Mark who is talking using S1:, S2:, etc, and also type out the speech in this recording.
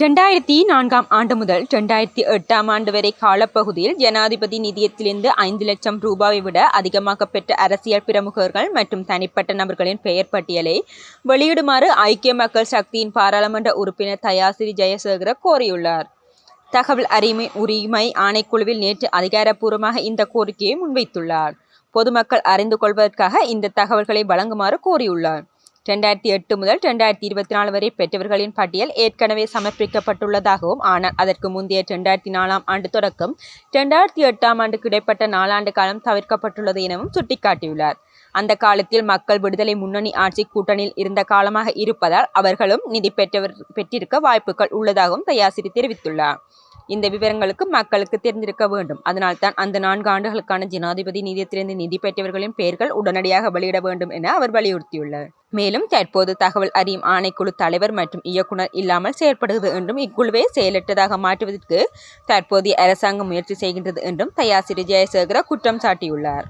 S1: ரெண்டாயிரத்தி நான்காம் ஆண்டு முதல் ரெண்டாயிரத்தி எட்டாம் ஆண்டு வரை காலப்பகுதியில் ஜனாதிபதி நிதியத்திலிருந்து ஐந்து லட்சம் ரூபாயை விட அதிகமாக பெற்ற அரசியல் பிரமுகர்கள் மற்றும் தனிப்பட்ட நபர்களின் பெயர் பட்டியலை வெளியிடுமாறு ஐக்கிய மக்கள் சக்தியின் பாராளுமன்ற உறுப்பினர் தயாசிரி ஜெயசேகர கோரியுள்ளார். தகவல் அறிமை உரிமை ஆணைக்குழுவில் நேற்று அதிகாரப்பூர்வமாக இந்த கோரிக்கையை முன்வைத்துள்ளார். பொதுமக்கள் அறிந்து கொள்வதற்காக இந்த தகவல்களை வழங்குமாறு கோரியுள்ளார். ரெண்டாயிரத்தி எட்டு முதல் ரெண்டாயிரத்தி இருபத்தி நாலு வரை பெற்றவர்களின் பட்டியல் ஏற்கனவே சமர்ப்பிக்கப்பட்டுள்ளதாகவும் ஆனால் அதற்கு முந்தைய ரெண்டாயிரத்தி நாலாம் ஆண்டு தொடக்கம் ரெண்டாயிரத்தி எட்டாம் ஆண்டுக்கு இடைப்பட்ட நாலாண்டு காலம் தவிர்க்கப்பட்டுள்ளது எனவும் சுட்டிக்காட்டியுள்ளார். அந்த காலத்தில் மக்கள் விடுதலை முன்னணி ஆட்சி கூட்டணியில் இருந்த காலமாக இருப்பதால் அவர்களும் நிதி பெற்றவர் பெற்றிருக்க வாய்ப்புகள் உள்ளதாகவும் தயாசிரி தெரிவித்துள்ளார். இந்த விவரங்களுக்கு மக்களுக்கு தெரிந்திருக்க வேண்டும். அதனால்தான் அந்த நான்கு ஆண்டுகளுக்கான ஜனாதிபதி நிதியத்திலிருந்து நிதி பெற்றவர்களின் பெயர்கள் உடனடியாக வெளியிட வேண்டும் என அவர் வலியுறுத்தியுள்ளார். மேலும் தற்போது தகவல் அறியும் ஆணைக்குழு தலைவர் மற்றும் இயக்குனர் இல்லாமல் செயற்படுகிறது என்றும் இக்குழுவை செயலற்றதாக மாற்றுவதற்கு தற்போதைய அரசாங்கம் முயற்சி செய்கின்றது என்றும் தயாசிரி ஜெயசேகர குற்றம் சாட்டியுள்ளார்.